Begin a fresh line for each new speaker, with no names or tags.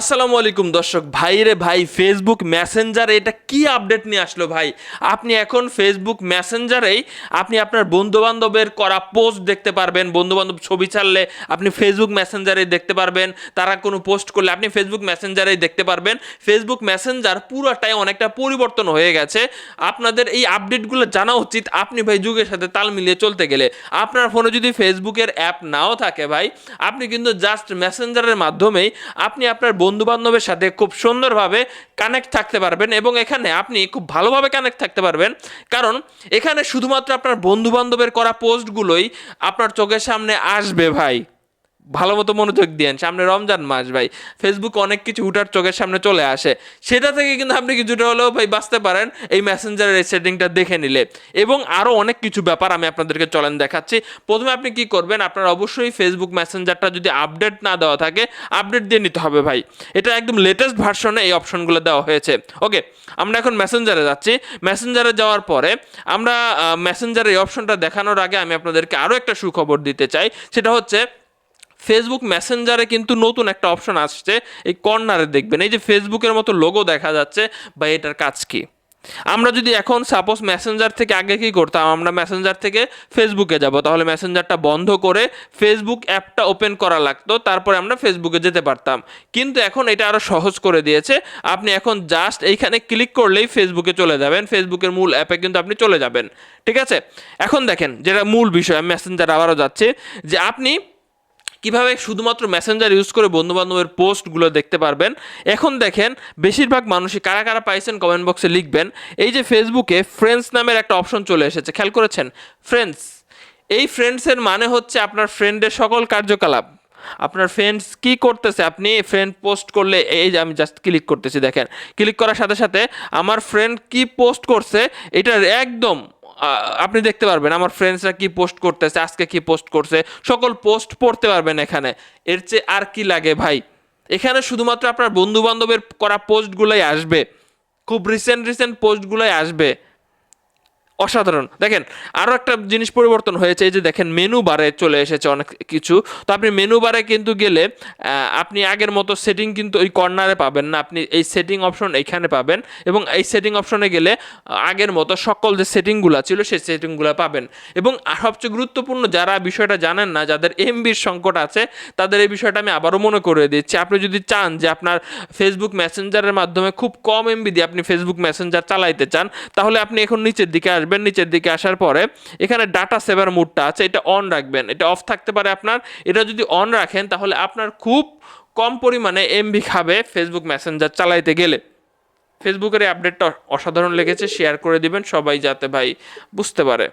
আসসালামু আলাইকুম দর্শক, ভাই রে ভাই ফেসবুক মেসেঞ্জারে এটা কি আপডেট নিয়ে আসলো ভাই? আপনি এখন ফেসবুক মেসেঞ্জারেই আপনি আপনার বন্ধু বান্ধবের করা পোস্ট দেখতে পারবেন বন্ধু বান্ধব ছবি ছাড়লে আপনি ফেসবুক মেসেঞ্জারেই দেখতে পারবেন, তারা কোনো পোস্ট করলে আপনি ফেসবুক মেসেঞ্জারেই দেখতে পারবেন। ফেসবুক মেসেঞ্জার পুরোটাই অনেকটা পরিবর্তন হয়ে গেছে। আপনাদের এই আপডেটগুলো জানা উচিত, আপনি ভাই যুগের সাথে তাল মিলিয়ে চলতে গেলে। আপনার ফোনে যদি ফেসবুকের অ্যাপ নাও থাকে ভাই, আপনি কিন্তু জাস্ট মেসেঞ্জারের মাধ্যমেই আপনি আপনার বন্ধু বান্ধবের সাথে খুব সুন্দরভাবে কানেক্ট থাকতে পারবেন এবং এখানে আপনি খুব ভালোভাবে কানেক্ট থাকতে পারবেন। কারণ এখানে শুধুমাত্র আপনার বন্ধু বান্ধবের করা পোস্টগুলোই আপনার চোখের সামনে আসবে ভাই। ভালো মতো মনোযোগ দিয়েন। সামনে রমজান মাস ভাই। ফেসবুক অনেক কিছু উঠার চোখের সামনে চলে আসে। সেটা থেকে কিন্তু আপনি কিছুটা হলেও ভাই বাঁচতে পারেন এই মেসেঞ্জারের এই সেটিংটা দেখে নিলে। এবং আরও অনেক কিছু ব্যাপার আমি আপনাদেরকে চলেন দেখাচ্ছি। প্রথমে আপনি কি করবেন? আপনার অবশ্যই ফেসবুক মেসেঞ্জারটা যদি আপডেট না দেওয়া থাকে আপডেট দিয়ে নিতে হবে ভাই। এটা একদম লেটেস্ট ভার্সনে এই অপশনগুলো দেওয়া হয়েছে। ওকে আমরা এখন মেসেঞ্জারে যাচ্ছি। মেসেঞ্জারে যাওয়ার পরে আমরা মেসেঞ্জারের এই অপশনটা দেখানোর আগে আমি আপনাদেরকে আরও একটা সুখবর দিতে চাই। সেটা হচ্ছে ফেসবুক মেসেঞ্জারে কিন্তু নতুন একটা অপশন আসছে। এই কর্নারে দেখবেন, এই যে ফেসবুকের মতো লোগো দেখা যাচ্ছে বা এটার কাজ কি? আমরা যদি এখন সাপোজ মেসেঞ্জার থেকে আগে কি করতাম, আমরা মেসেঞ্জার থেকে ফেসবুকে যাব, তাহলে মেসেঞ্জারটা বন্ধ করে ফেসবুক অ্যাপটা ওপেন করা লাগতো, তারপরে আমরা ফেসবুকে যেতে পারতাম। কিন্তু এখন এটা আরও সহজ করে দিয়েছে, আপনি এখন জাস্ট এইখানে ক্লিক করলেই ফেসবুকে চলে যাবেন ফেসবুকের মূল অ্যাপে কিন্তু আপনি চলে যাবেন। ঠিক আছে? এখন দেখেন, যেটা মূল বিষয় মেসেঞ্জার আবারও যাচ্ছে, যে আপনি কীভাবে শুধুমাত্র মেসেঞ্জার ইউজ করে বন্ধুবান্ধবের পোস্টগুলো দেখতে পারবেন? এখন দেখেন, বেশিরভাগ মানুষই কারা কারা পাইছেন কমেন্ট বক্সে লিখবেন। এই যে ফেসবুকে ফ্রেন্ডস নামের একটা অপশন চলে এসেছে, খেয়াল করেছেন? ফ্রেন্ডস এই ফ্রেন্ডসের মানে হচ্ছে আপনার ফ্রেন্ডের সকল কার্যকলাপ। আপনার ফ্রেন্ডস কি করতেছে? আপনি ফ্রেন্ড পোস্ট করলে, এই যে আমি জাস্ট ক্লিক করতেছি, দেখেন। ক্লিক করার সাথে সাথে আমার ফ্রেন্ড কি পোস্ট করছে? এটার একদম আপনি দেখতে পারবেন আমার ফ্রেন্ডসরা কি পোস্ট করতেছে, আজকে কি পোস্ট করছে, সকল পোস্ট পড়তে পারবেন এখানে। এর চেয়ে আর কি লাগে ভাই? এখানে শুধুমাত্র আপনার বন্ধু বান্ধবের করা পোস্টগুলোই আসবে। খুব রিসেন্ট রিসেন্ট পোস্টগুলোই আসবে। অসাধারণ। দেখেন আরও একটা জিনিস পরিবর্তন হয়েছে, এই যে দেখেন মেনু বারে চলে এসেছে অনেক কিছু। তো আপনি মেনু বারে কিন্তু গেলে আপনি আগের মতো সেটিং কিন্তু ওই কর্নারে পাবেন না। আপনি এই সেটিং অপশন এইখানে পাবেন এবং এই সেটিং অপশনে গেলে আগের মতো সকল যে সেটিংগুলো ছিল, সেই সেটিংগুলো পাবেন। এবং সবচেয়ে গুরুত্বপূর্ণ, যারা বিষয়টা জানেন না, যাদের এমবির সংকট আছে, তাদের এই বিষয়টা আমি আবারও মনে করে দিচ্ছি। আপনি যদি চান যে আপনার ফেসবুক মেসেঞ্জারের মাধ্যমে খুব কম এমবি দিয়ে আপনি ফেসবুক মেসেঞ্জার চালাইতে চান, তাহলে আপনি এখন নিচের দিকে আসবেন। নিচের দিকে আসার পরে। এখানে ডাটা সেভার মুডটা আছে, এটা অন রাখবেন। এটা অফ থাকতে পারে আপনার। এটা যদি অন রাখেন, তাহলে আপনার খুব কম পরিমাণে এমবি খাবে ফেসবুক মেসেঞ্জার চালাইতে গেলে। ফেসবুকের এই আপডেটটা অসাধারণ লেগেছে শেয়ার করে দিবেন সবাই যাতে ভাই বুঝতে পারে।